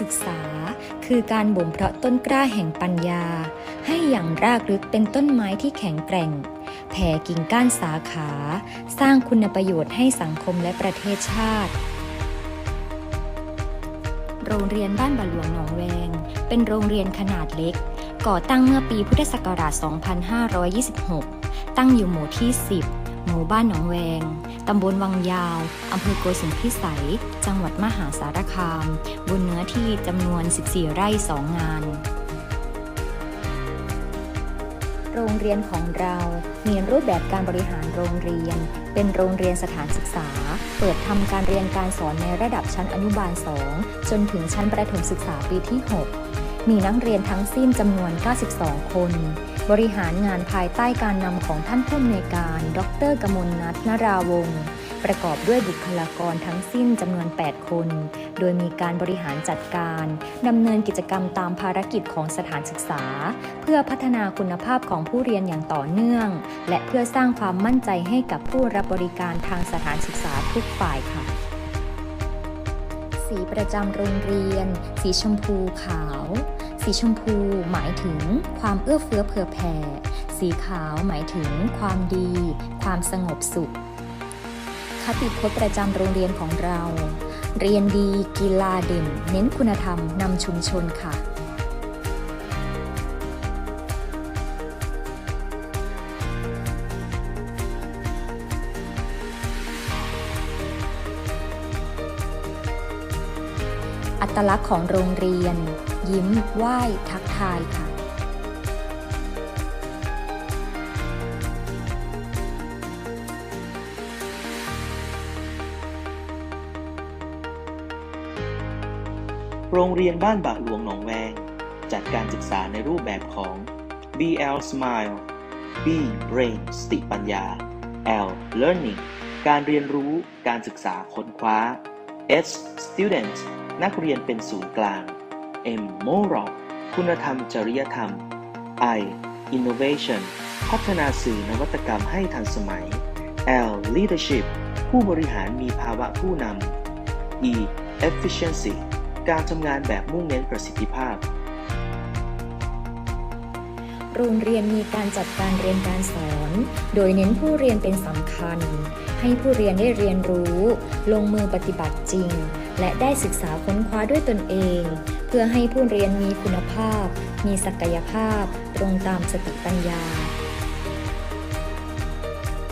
ศึกษา คือการบ่มเพาะต้นกล้าแห่งปัญญา ให้อย่างรากลึกเป็นต้นไม้ที่แข็งแกร่ง แผ่กิ่งก้านสาขา สร้างคุณประโยชน์ให้สังคมและประเทศชาติ โรงเรียนบ้านบาหลวงหนองแวง เป็นโรงเรียนขนาดเล็ก ก่อตั้งเมื่อปีพุทธศักราช 2526 ตั้งอยู่หมู่ที่ 10 หมู่บ้านหนองแวง ตำบลวังยาว อำเภอโกสุมพิสัย จังหวัดมหาสารคาม บนเนื้อที่จำนวน 14 ไร่ 2 งาน โรงเรียนของเรามีรูปแบบการบริหารโรงเรียน เป็นโรงเรียนสถานศึกษา เปิดทำการเรียนการสอนในระดับชั้นอนุบาล 2 จนถึงชั้นประถมศึกษาปีที่ 6 มีนักเรียนทั้งสิ้นจำนวน 92 คน บริหารงานภายใต้การนำของท่านผู้อำนวยการ ดรกมลนัทนราวงศ์ประกอบด้วยบุคลากรทั้งสิ้นจำนวน 8 คน โดยมีการบริหารจัดการดำเนินกิจกรรมตามภารกิจของสถานศึกษา เพื่อพัฒนาคุณภาพของผู้เรียนอย่างต่อเนื่อง และเพื่อสร้างความมั่นใจให้กับผู้รับบริการทางสถานศึกษาทุกฝ่ายค่ะ สีประจำโรงเรียน สีชมพูขาว สีชมพูหมายถึงความเอื้อเฟื้อเผื่อแผ่ สีขาวหมายถึงความดี ความสงบสุข คติพจน์ประจำโรงเรียนของเรา เรียนดีกีฬาเด่น เน้นคุณธรรมนำชุมชนค่ะอัตลักษณ์ของโรงเรียน ยิ้ม ไหว้ ทักทายค่ะ โรงเรียนบ้านบากหลวงหนองแวง จัดการศึกษาในรูปแบบของ BL Smile B Brain สติปัญญา L Learning การเรียนรู้ การศึกษาค้นคว้า S Student นักเรียนเป็นศูนย์กลาง M Moral คุณธรรมจริยธรรม I Innovation พัฒนาสื่อนวัตกรรมให้ทันสมัย L Leadership ผู้บริหารมีภาวะผู้นำ E Efficiency การทำงานแบบมุ่งเน้นประสิทธิภาพ โรงเรียนมีการจัดการเรียนการสอน โดยเน้นผู้เรียนเป็นสำคัญ ให้ผู้เรียนได้เรียนรู้ ลงมือปฏิบัติจริง และได้ศึกษาค้นคว้าด้วยตนเอง เพื่อให้ผู้เรียนมีคุณภาพ มีศักยภาพ ตรงตามสติปัญญา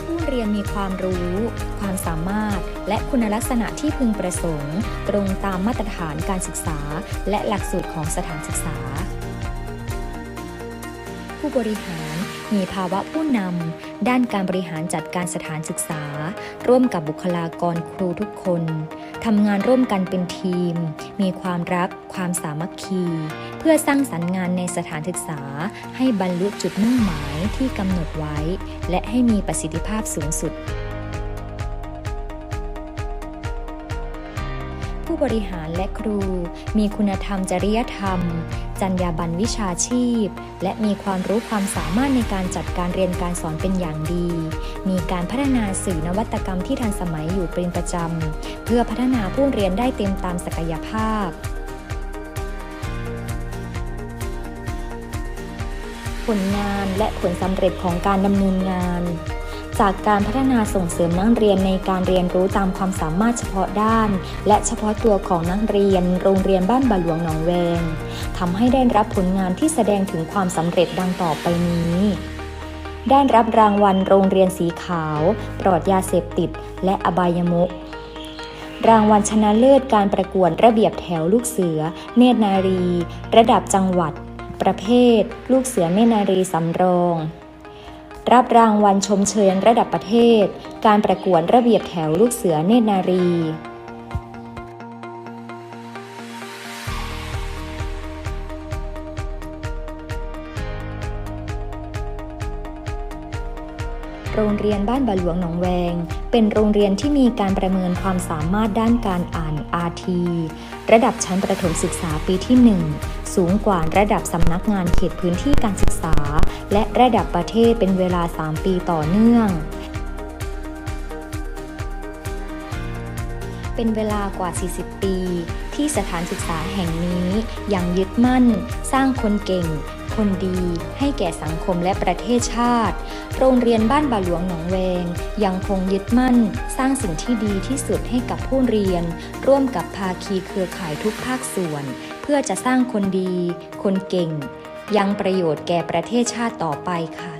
ผู้เรียนมีความรู้ ความสามารถ และคุณลักษณะที่พึงประสงค์ ตรงตามมาตรฐานการศึกษา และหลักสูตรของสถานศึกษา ผู้บริหารมีภาวะผู้นำ ด้านการบริหารจัดการสถานศึกษา ร่วมกับบุคลากรครูทุกคน ทำงานร่วมกันเป็นทีม มีความรัก ความสามัคคี เพื่อสร้างสรรค์งานในสถานศึกษา ให้บรรลุจุดมุ่งหมายที่กำหนดไว้ และให้มีประสิทธิภาพสูงสุด ผู้บริหารและครู มีคุณธรรมจริยธรรม จรรยาบรรณวิชาชีพ และมีความรู้ความสามารถในการจัดการเรียนการสอนเป็นอย่างดี มีการพัฒนาสื่อนวัตกรรมที่ทันสมัยอยู่เป็นประจำ เพื่อพัฒนาผู้เรียนได้เต็มตามศักยภาพผลงานและผลสำเร็จของการดำเนินงาน จากการพัฒนาส่งเสริมนักเรียนในการเรียนรู้ตามความสามารถเฉพาะด้าน และเฉพาะตัวของนักเรียน โรงเรียนบ้านบาหลวงหนองแวงทำให้ได้รับผลงานที่แสดงถึงความสำเร็จดังต่อไปนี้ได้รับรางวัลโรงเรียนสีขาว ปลอดยาเสพติด และอบายมุก รางวัลชนะเลิศการประกวดระเบียบแถวลูกเสือ เนตรนารี ระดับจังหวัด ประเภท ลูกเสือเนตรนารีสำรอง รับรางวัลชมเชยระดับประเทศ การประกวดระเบียบแถวลูกเสือเนตรนารี โรงเรียนบ้านบาหลวงหนองแวง เป็นโรงเรียนที่มีการประเมินความสามารถด้านการอ่าน RT ระดับชั้นประถมศึกษาปีที่ 1 สูงกว่าระดับสำนักงานเขตพื้นที่การศึกษา และระดับประเทศเป็นเวลา 3 ปีต่อเนื่อง เป็นเวลากว่า 40 ปี ที่สถานศึกษาแห่งนี้ยังยึดมั่น สร้างคนเก่ง คนดี ให้แก่สังคมและประเทศชาติ โรงเรียนบ้านบาหลวงหนองแวง ยังคงยึดมั่น สร้างสิ่งที่ดีที่สุดให้กับผู้เรียน ร่วมกับภาคีเครือข่ายทุกภาคส่วน เพื่อจะสร้างคนดี คนเก่ง ยังประโยชน์แก่ประเทศชาติต่อไปค่ะ